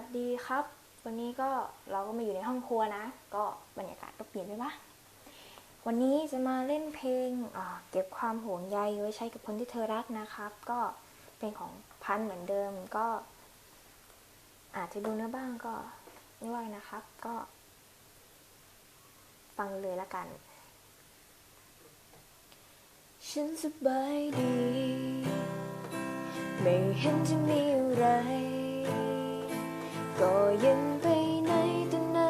วัสดีครับ วันนี้ก็เราก็มาอยู่ในห้องครัวนะ ก็บรรยากาศก็เปลี่ยนไปบ้างวันนี้จะมาเล่นเพลงเก็บความห่วงใยไว้ใช้กับคนที่เธอรักนะครับ ก็เพลงของพันเหมือนเดิมก็ อาจจะดูเนื้อบ้างก็ไม่ว่านะครับ ก็ ฟังเลยละกัน ฉันสบายดี ไม่เห็นจะมีอะไร ก็ยังไปไหนต่ไหน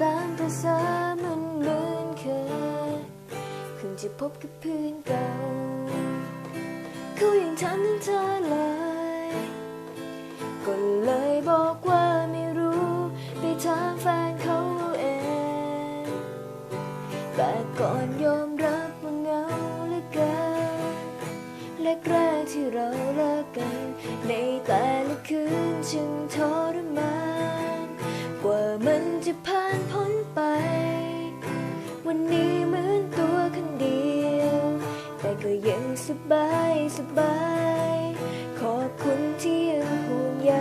ตามภาษามันเหมือนเคยเพิ่งจะพบกับเพื่อนเก่าเขายังถามถึงเธอเลยก็เลยบอกว่าไม่รู้ ไปถามแฟนเขาเอง แต่ก่อนยอมรับว่าเหงาเหลือเกินและแรกที่เราเลิกกัน ในแต่ละคืนจึงทร แต่ก็ยังสบายสบาย ขอบคุณที่ยังห่วงใย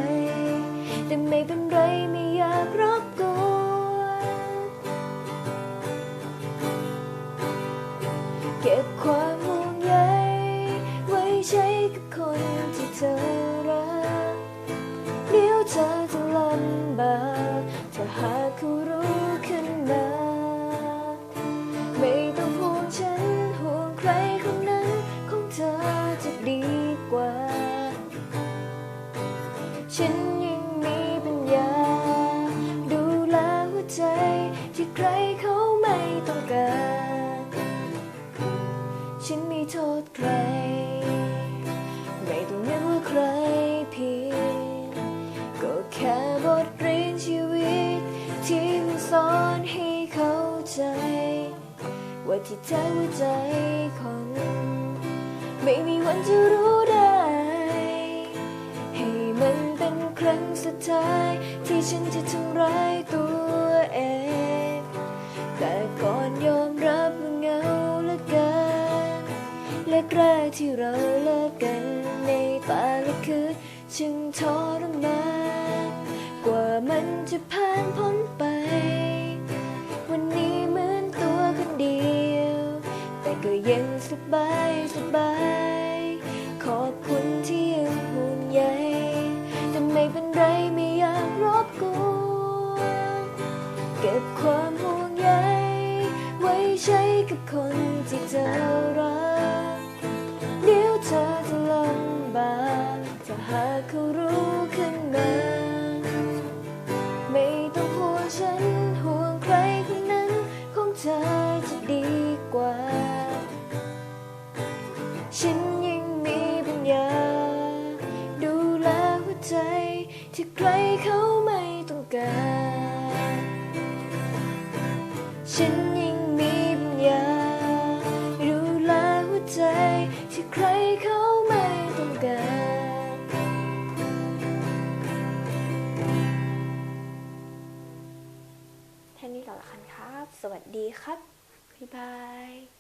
แต่ไม่เป็นไรไม่อยากรบกวนเก็บความห่วงใยไว้ใช้กับคนที่เธอ ฉันยังมีปัญญา ดูแลหัวใจที่ใครเขาไม่ต้องการ ฉันไม่โทษใคร ไม่ต้องนึกว่าใครผิดก็แค่บทเรียนชีวิต ที่มันสอนให้เข้าใจ ว่าที่แท้หัวใจคน ไม่มีวันจะรู้ ท้ายที่ฉันจะทำร้ายตัวเอง แต่ก่อนยอมรับว่าเงาเหลือเกินและแรกที่เราเลิกกันในแต่ละคืนจึงทรมานกว่ามันจะผ่านพ้นไป วันนี้เหมือนตัวคนเดียว แต่ก็ยังสบายสบาย ขอบคุณ ไม่เป็นไรไม่อยากรบกวนเก็บความห่วงใยไว้ใช้กับคนที่เธอรักเดี๋ยวเธอจะลำบากถ้าหากเขารู้ขึ้นมาไม่ต้องห่วงฉันห่วงใครคนนั้นของเธอ ฉันยังมีปัญญา รู้แลหัวใจที่ใครเขาไม่ต้องการ แค่นี้ก่อนละกันครับ สวัสดีครับ บ๊ายบาย